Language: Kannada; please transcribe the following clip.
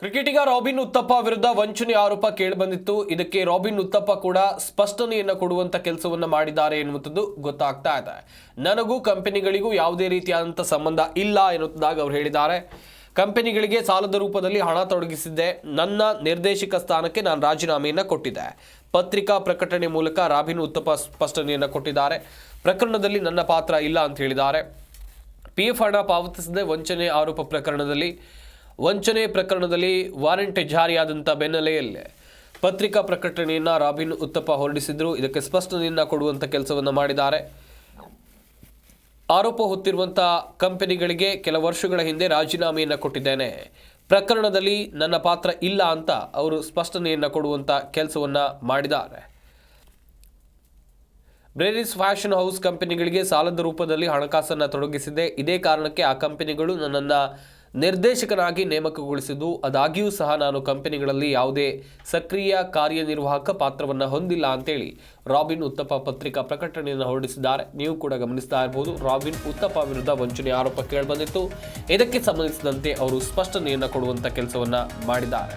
ಕ್ರಿಕೆಟಿಗ ರಾಬಿನ್ ಉತ್ತಪ್ಪ ವಿರುದ್ಧ ವಂಚನೆ ಆರೋಪ ಕೇಳಿಬಂದಿತ್ತು. ಇದಕ್ಕೆ ರಾಬಿನ್ ಉತ್ತಪ್ಪ ಕೂಡ ಸ್ಪಷ್ಟನೆಯನ್ನು ಕೊಡುವಂತ ಕೆಲಸವನ್ನು ಮಾಡಿದ್ದಾರೆ ಎನ್ನುವಂಥದ್ದು ಗೊತ್ತಾಗ್ತಾ ಇದೆ. ನನಗೂ ಕಂಪನಿಗಳಿಗೂ ಯಾವುದೇ ರೀತಿಯಾದಂಥ ಸಂಬಂಧ ಇಲ್ಲ ಎನ್ನುವುದಾಗಿ ಅವರು ಹೇಳಿದ್ದಾರೆ. ಕಂಪನಿಗಳಿಗೆ ಸಾಲದ ರೂಪದಲ್ಲಿ ಹಣ ತೊಡಗಿಸಿದ್ದೆ. ನನ್ನ ನಿರ್ದೇಶಕ ಸ್ಥಾನಕ್ಕೆ ನಾನು ರಾಜೀನಾಮೆಯನ್ನು ಕೊಟ್ಟಿದ್ದೆ. ಪತ್ರಿಕಾ ಪ್ರಕಟಣೆ ಮೂಲಕ ರಾಬಿನ್ ಉತ್ತಪ್ಪ ಸ್ಪಷ್ಟನೆಯನ್ನು ಕೊಟ್ಟಿದ್ದಾರೆ. ಪ್ರಕರಣದಲ್ಲಿ ನನ್ನ ಪಾತ್ರ ಇಲ್ಲ ಅಂತ ಹೇಳಿದ್ದಾರೆ. ಪಿ ಎಫ್ ಹಣ ಪಾವತಿಸದೆ ವಂಚನೆ ಆರೋಪ ಪ್ರಕರಣದಲ್ಲಿ ವಂಚನೆ ಪ್ರಕರಣದಲ್ಲಿ ವಾರೆಂಟ್ ಜಾರಿಯಾದಂಥ ಬೆನ್ನಲೆಯಲ್ಲೇ ಪತ್ರಿಕಾ ಪ್ರಕಟಣೆಯನ್ನು ರಾಬಿನ್ ಉತ್ತಪ್ಪ ಹೊರಡಿಸಿದ್ರು. ಇದಕ್ಕೆ ಸ್ಪಷ್ಟನೆಯನ್ನು ಕೊಡುವಂಥ ಕೆಲಸವನ್ನು ಮಾಡಿದ್ದಾರೆ. ಆರೋಪ ಹೊತ್ತಿರುವಂಥ ಕಂಪನಿಗಳಿಗೆ ಕೆಲ ವರ್ಷಗಳ ಹಿಂದೆ ರಾಜೀನಾಮೆಯನ್ನು ಕೊಟ್ಟಿದ್ದೇನೆ. ಪ್ರಕರಣದಲ್ಲಿ ನನ್ನ ಪಾತ್ರ ಇಲ್ಲ ಅಂತ ಅವರು ಸ್ಪಷ್ಟನೆಯನ್ನು ಕೊಡುವಂಥ ಕೆಲಸವನ್ನು ಮಾಡಿದ್ದಾರೆ. ಬ್ರೇರಿಸ್ ಫ್ಯಾಷನ್ ಹೌಸ್ ಕಂಪನಿಗಳಿಗೆ ಸಾಲದ ರೂಪದಲ್ಲಿ ಹಣಕಾಸನ್ನು ತೊಡಗಿಸಿದೆ. ಇದೇ ಕಾರಣಕ್ಕೆ ಆ ಕಂಪನಿಗಳು ನನ್ನನ್ನು ನಿರ್ದೇಶಕನಾಗಿ ನೇಮಕಗೊಳಿಸಿದ್ದು, ಅದಾಗಿಯೂ ಸಹ ನಾನು ಕಂಪನಿಗಳಲ್ಲಿ ಯಾವುದೇ ಸಕ್ರಿಯ ಕಾರ್ಯನಿರ್ವಾಹಕ ಪಾತ್ರವನ್ನು ಹೊಂದಿಲ್ಲ ಅಂತೇಳಿ ರಾಬಿನ್ ಉತ್ತಪ್ಪ ಪತ್ರಿಕಾ ಪ್ರಕಟಣೆಯನ್ನು ಹೊರಡಿಸಿದ್ದಾರೆ. ನೀವು ಕೂಡ ಗಮನಿಸ್ತಾ ಇರಬಹುದು ರಾಬಿನ್ ಉತ್ತಪ್ಪ ವಿರುದ್ಧ ವಂಚನೆ ಆರೋಪ ಕೇಳಿಬಂದಿತ್ತು ಇದಕ್ಕೆ ಸಂಬಂಧಿಸಿದಂತೆ ಅವರು ಸ್ಪಷ್ಟನೆಯನ್ನು ಕೊಡುವಂಥ ಕೆಲಸವನ್ನು ಮಾಡಿದ್ದಾರೆ.